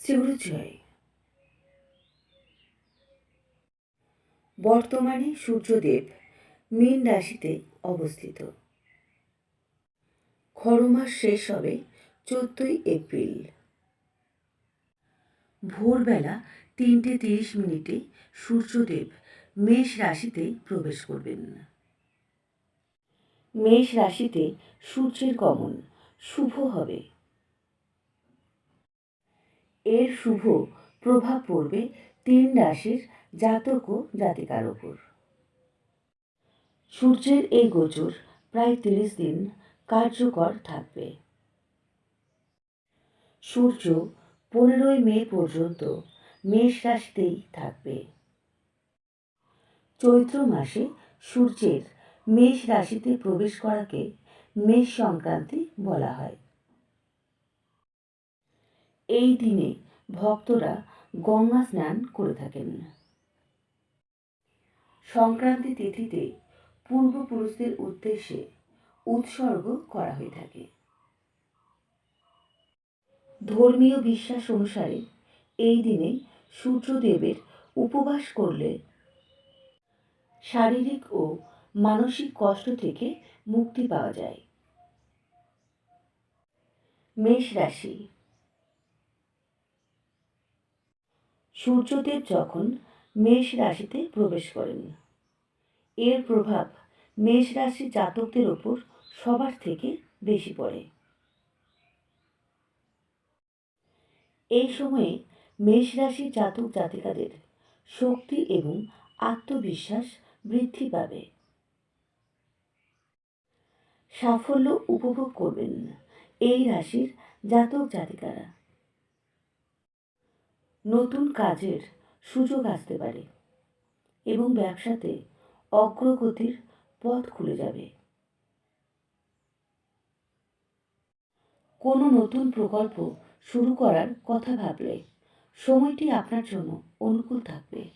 সূর্যোদয় বর্তমানে সূর্যদেব মীন রাশিতে অবস্থিত। খরমাস শেষ হবে চোদ্দই এপ্রিল। ভোরবেলা তিনটে তিরিশ মিনিটে সূর্যদেব মেষ রাশিতে প্রবেশ করবেন। মেষ রাশিতে সূর্যের গমন শুভ হবে। এর শুভ প্রভাব পড়বে তিন রাশির জাতক ও জাতিকার ওপর। সূর্যের এই গোচর প্রায় তিরিশ দিন কার্যকর থাকবে। সূর্য পনেরোই মে পর্যন্ত মেষ রাশিতেই থাকবে। চৈত্র মাসে সূর্যের মেষ রাশিতে প্রবেশ করাকে মেষ সংক্রান্তি বলা হয়। এই দিনে ভক্তরা গঙ্গা স্নান করে থাকেন। সংক্রান্তি তিথিতে পূর্বপুরুষদের উদ্দেশ্যে উৎসর্গ করা হয়ে থাকে। ধর্মীয় বিশ্বাস অনুসারে এই দিনে সূর্যদেবের উপবাস করলে শারীরিক ও মানসিক কষ্ট থেকে মুক্তি পাওয়া যায়। মেষ রাশি সূর্যদেব যখন মেষ রাশিতে প্রবেশ করেন, এর প্রভাব মেষ রাশির জাতকদের ওপর সবার থেকে বেশি পড়ে। এই সময়ে মেষ রাশির জাতক জাতিকাদের শক্তি এবং আত্মবিশ্বাস বৃদ্ধি পাবে। সাফল্য উপভোগ করবেন এই রাশির জাতক জাতিকারা। নতুন কাজের সুযোগ আসতে পারে এবং ব্যবসাতে অগ্রগতির পথ খুলে যাবে। কোনো নতুন প্রকল্প শুরু করার কথা ভাবলে সময়টি আপনার জন্য অনুকূল থাকবে।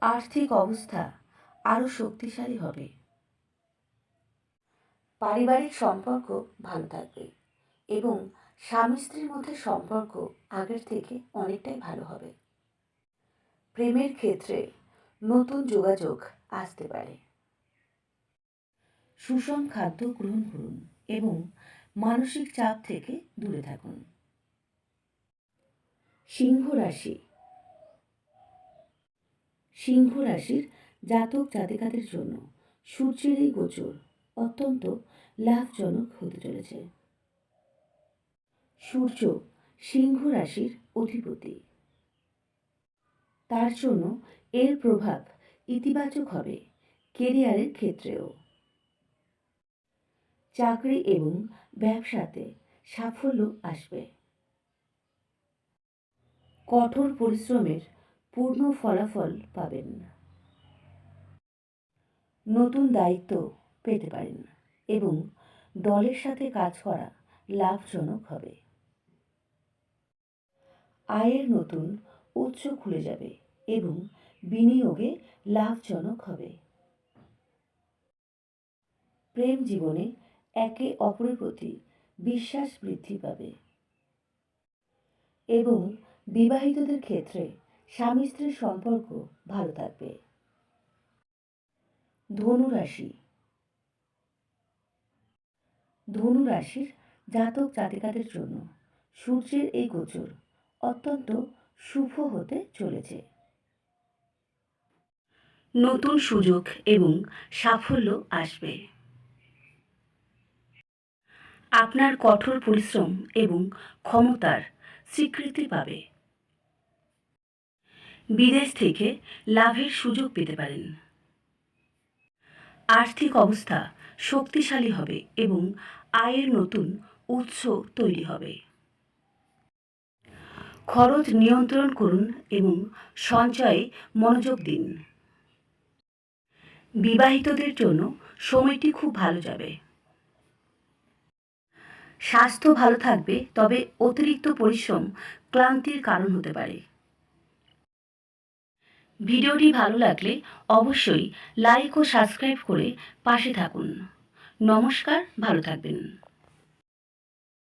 আর্থিক অবস্থা আরও শক্তিশালী হবে। পারিবারিক সম্পর্ক ভালো থাকবে এবং স্বামী স্ত্রীর মধ্যে সম্পর্ক আগের থেকে অনেকটাই ভালো হবে। প্রেমের ক্ষেত্রে নতুন যোগাযোগ আসতে পারে। সুষম খাদ্য গ্রহণ করুন এবং মানসিক চাপ থেকে দূরে থাকুন। সিংহ রাশি। সিংহ রাশির জাতক জাতিকাদের জন্য সূর্যের এই গোচর অত্যন্ত লাভজনক হতে চলেছে। সূর্য সিংহ রাশির অধিপতি। তার জন্য এর প্রভাব ইতিবাচক হবে কেরিয়ারের ক্ষেত্রেও। চাকরি এবং ব্যবসাতে সাফল্য আসবে। কঠোর পরিশ্রমের পূর্ণ ফলাফল পাবেন। নতুন দায়িত্ব পেতে পারেন এবং দলের সাথে কাজ করা লাভজনক হবে। আয়ের নতুন উৎস খুলে যাবে এবং বিনিয়োগে লাভজনক হবে। প্রেম জীবনে একে অপরের প্রতি বিশ্বাস বৃদ্ধি পাবে এবং বিবাহিতদের ক্ষেত্রে স্বামী স্ত্রীর সম্পর্ক ভালো থাকবে। ধনু রাশি ধনু রাশির জাতক জাতিকাদের জন্য সূর্যের এই গোচর অত্যন্ত শুভ হতে চলেছে। নতুন সুযোগ এবং সাফল্য আসবে। আপনার কঠোর পরিশ্রম এবং ক্ষমতার স্বীকৃতি পাবে। বিদেশ থেকে লাভের সুযোগ পেতে পারেন। আর্থিক অবস্থা শক্তিশালী হবে এবং আয়ের নতুন উৎস তৈরি হবে। খরচ নিয়ন্ত্রণ করুন এবং সঞ্চয়ে মনোযোগ দিন। বিবাহিতদের জন্য সময়টি খুব ভালো যাবে। স্বাস্থ্য ভালো থাকবে, তবে অতিরিক্ত পরিশ্রম ক্লান্তির কারণ হতে পারে। ভিডিওটি ভালো লাগলে অবশ্যই লাইক ও সাবস্ক্রাইব করে পাশে থাকুন। নমস্কার, ভালো থাকবেন।